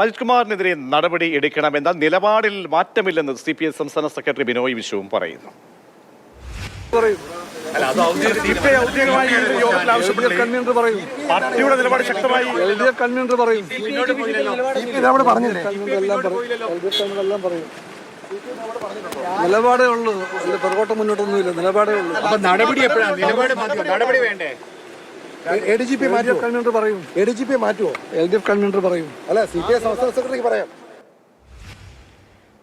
അജിത് കുമാറിനെതിരെ നടപടി എടുക്കണമെന്ന നിലപാടിൽ മാറ്റമില്ലെന്ന് സി പി എം സംസ്ഥാന സെക്രട്ടറി ബിനോയ് വിശ്വവും പറയുന്നു. പാർട്ടിയുടെ നിലപാട് ശക്തമായി എൽ ഡി എഫ് കൺവീനർ പറയും. ഇതവിടെ പറഞ്ഞില്ലേ? എല്ലാം പറയും നിലപാടേ ഉള്ളൂ. അല്ല പുറകോട്ട് മുന്നോട്ടൊന്നുമില്ല. നിലപാടേ ഉള്ളൂ. അപ്പൊ നടപടി എപ്പോഴാണ് നിലപാട് നടപടി വേണ്ടേ? A D G P L D മാറ്റുമോ F convener പറയും. എ ഡി ജി പി മാറ്റുമോ എൽ ഡി എഫ് കൺവീനർ പറയും. അല്ല സി പി ഐ സംസ്ഥാന സെക്രട്ടറിക്ക് പറയാം.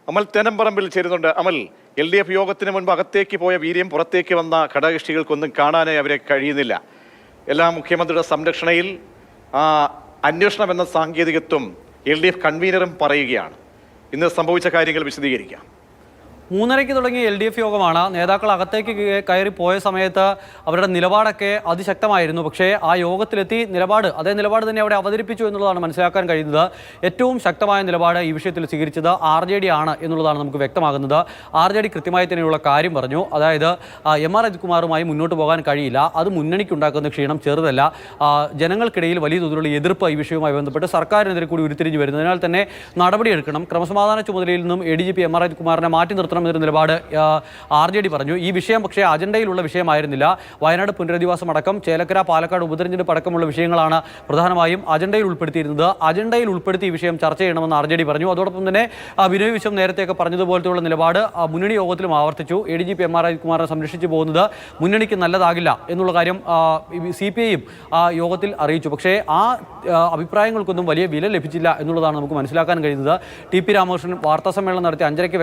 അമൽ തെനമ്പറമ്പിൽ ചേരുന്നുണ്ട്. അമൽ എൽ ഡി എഫ് യോഗത്തിന് മുൻപ് അകത്തേക്ക് പോയ വീര്യം പുറത്തേക്ക് വന്ന ഘടകകക്ഷികൾക്കൊന്നും കാണാനേ അവരെ കഴിയുന്നില്ല. എല്ലാ മുഖ്യമന്ത്രിയുടെ സംരക്ഷണയിൽ ആ അന്വേഷണം എന്ന സാങ്കേതികത്വം എൽ ഡി എഫ് കൺവീനറും പറയുകയാണ്. ഇന്ന് സംഭവിച്ച കാര്യങ്ങൾ വിശദീകരിക്കാം. മൂന്നരയ്ക്ക് തുടങ്ങിയ എൽ ഡി എഫ് യോഗമാണ്. നേതാക്കൾ അകത്തേക്ക് കയറി പോയ സമയത്ത് അവരുടെ നിലപാടൊക്കെ അതിശക്തമായിരുന്നു. പക്ഷേ ആ യോഗത്തിലെത്തി നിലപാട് അതേ നിലപാട് തന്നെ അവിടെ അവതരിപ്പിച്ചു എന്നുള്ളതാണ് മനസ്സിലാക്കാൻ കഴിയുന്നത്. ഏറ്റവും ശക്തമായ നിലപാട് ഈ വിഷയത്തിൽ സ്വീകരിച്ചത് ആർ ജെ ഡി ആണ് എന്നുള്ളതാണ് നമുക്ക് വ്യക്തമാകുന്നത്. ആർ ജെ ഡി കൃത്യമായി തന്നെയുള്ള കാര്യം പറഞ്ഞു. അതായത് എം ആർ അജിത്കുമാറുമായി മുന്നോട്ട് പോകാൻ കഴിയില്ല. അത് മുന്നണിക്കുണ്ടാക്കുന്ന ക്ഷീണം ചെറുതല്ല. ജനങ്ങൾക്കിടയിൽ വലിയ തോതിലുള്ള എതിർപ്പ് ഈ വിഷയവുമായി ബന്ധപ്പെട്ട് സർക്കാരിനെതിരെ കൂടി ഉരുത്തിരിഞ്ഞു വരുന്നതിനാൽ തന്നെ നടപടിയെടുക്കണം. ക്രമസമാധാന ചുമതലയിൽ നിന്നും A D G P M R അജിത്കുമാറിനെ മാറ്റി നിർത്തണം എന്നൊരു നിലപാട് ആർ ജെ ഡി പറഞ്ഞു. ഈ വിഷയം പക്ഷേ അജണ്ടയിലുള്ള വിഷയമായിരുന്നില്ല. വയനാട് പുനരധിവാസം അടക്കം ചേലക്കര പാലക്കാട് ഉപതെരഞ്ഞെടുപ്പ് അടക്കമുള്ള വിഷയങ്ങളാണ് പ്രധാനമായും അജണ്ടയിൽ ഉൾപ്പെടുത്തിയിരുന്നത്. അജണ്ടയിൽ ഉൾപ്പെടുത്തി ഈ വിഷയം ചർച്ച ചെയ്യണമെന്ന് ആർ ജെ ഡി പറഞ്ഞു. അതോടൊപ്പം തന്നെ ബിനോയ് വിശ്വം നേരത്തെയൊക്കെ പറഞ്ഞതുപോലത്തെയുള്ള നിലപാട് മുന്നണി യോഗത്തിലും ആവർത്തിച്ചു. A D G P M R അജിത്കുമാറിനെ സംരക്ഷിച്ചു പോകുന്നത് മുന്നണിക്ക് നല്ലതാകില്ല എന്നുള്ള കാര്യം സി പി ഐയും യോഗത്തിൽ അറിയിച്ചു. പക്ഷേ ആ അഭിപ്രായങ്ങൾക്കൊന്നും വലിയ വില ലഭിച്ചില്ല എന്നുള്ളതാണ് നമുക്ക് മനസ്സിലാക്കാൻ കഴിയുന്നത്. ടി പി രാമകൃഷ്ണൻ വാർത്താ സമ്മേളനം നടത്തി അഞ്ചരയ്ക്ക്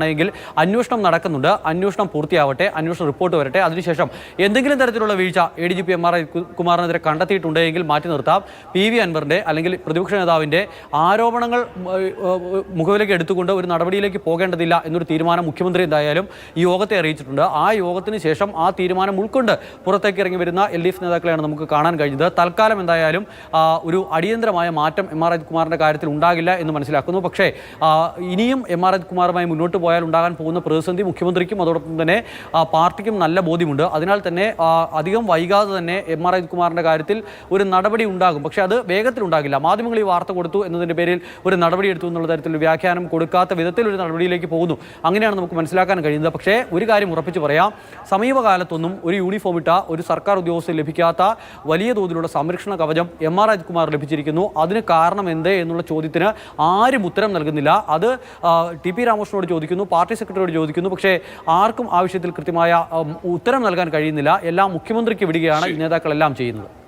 വ്യക്തമാക്കിയതനുസരിച്ചാണെങ്കിൽ അന്വേഷണം നടക്കുന്നുണ്ട്. അന്വേഷണം പൂർത്തിയാവട്ടെ അന്വേഷണ റിപ്പോർട്ട് വരട്ടെ. അതിനുശേഷം എന്തെങ്കിലും തരത്തിലുള്ള വീഴ്ച A D G P M R കുമാറിനെതിരെ കണ്ടെത്തിയിട്ടുണ്ടെങ്കിൽ മാറ്റി നിർത്താം. പി വി അൻവറിന്റെ അല്ലെങ്കിൽ പ്രതിപക്ഷ നേതാവിന്റെ ആരോപണങ്ങൾ മുഖവിലേക്ക് എടുത്തുകൊണ്ട് ഒരു നടപടിയിലേക്ക് പോകേണ്ടതില്ല എന്നൊരു തീരുമാനം മുഖ്യമന്ത്രി എന്തായാലും ഈ യോഗത്തെ അറിയിച്ചിട്ടുണ്ട്. ആ യോഗത്തിന് ശേഷം ആ തീരുമാനം ഉൾക്കൊണ്ട് പുറത്തേക്ക് ഇറങ്ങി വരുന്ന എൽ ഡി എഫ് നേതാക്കളെയാണ് നമുക്ക് കാണാൻ കഴിഞ്ഞത്. തൽക്കാലം എന്തായാലും ഒരു അടിയന്തരമായ മാറ്റം എം ആർ അജിത് കുമാറിന്റെ കാര്യത്തിൽ ഉണ്ടാകില്ല എന്ന് മനസ്സിലാക്കുന്നു. പക്ഷേ ഇനിയും എം ആർ അജിത് കുമാറുമായി മുന്നോട്ട് പോയാൽ ഉണ്ടാകാൻ പോകുന്ന പ്രതിസന്ധി മുഖ്യമന്ത്രിക്കും അതോടൊപ്പം തന്നെ പാർട്ടിക്കും നല്ല ബോധ്യമുണ്ട്. അതിനാൽ തന്നെ അധികം വൈകാതെ തന്നെ എം ആർ അജിത്കുമാറിന്റെ കാര്യത്തിൽ ഒരു നടപടി ഉണ്ടാകും. പക്ഷേ അത് വേഗത്തിൽ ഉണ്ടാകില്ല. മാധ്യമങ്ങൾ ഈ വാർത്ത കൊടുത്തു എന്നതിന്റെ പേരിൽ ഒരു നടപടി എടുത്തു എന്നുള്ള തരത്തിൽ വ്യാഖ്യാനം കൊടുക്കാത്ത വിധത്തിൽ ഒരു നടപടിയിലേക്ക് പോകുന്നു. അങ്ങനെയാണ് നമുക്ക് മനസ്സിലാക്കാൻ കഴിയുന്നത്. പക്ഷേ ഒരു കാര്യം ഉറപ്പിച്ചു പറയാം. സമീപകാലത്തൊന്നും ഒരു യൂണിഫോം ഇട്ട ഒരു സർക്കാർ ഉദ്യോഗസ്ഥർ ലഭിക്കാത്ത വലിയ തോതിലുള്ള സംരക്ഷണ കവചം എം ആർ അജിത്കുമാർ ലഭിച്ചിരിക്കുന്നു. അതിന് കാരണം എന്ത് എന്നുള്ള ചോദ്യത്തിന് ആരും ഉത്തരം നൽകുന്നില്ല. അത് ടി പി രാമകൃഷ്ണനോട് ചോദിക്കുന്നു. പാർട്ടി സെക്രട്ടറിയോട് ചോദിക്കുന്നു. പക്ഷേ ആർക്കും ആവശ്യത്തിൽ കൃത്യമായ ഉത്തരം നൽകാൻ കഴിയുന്നില്ല. എല്ലാം മുഖ്യമന്ത്രിക്ക് വിടുകയാണ് ഈ നേതാക്കളെല്ലാം ചെയ്യുന്നത്.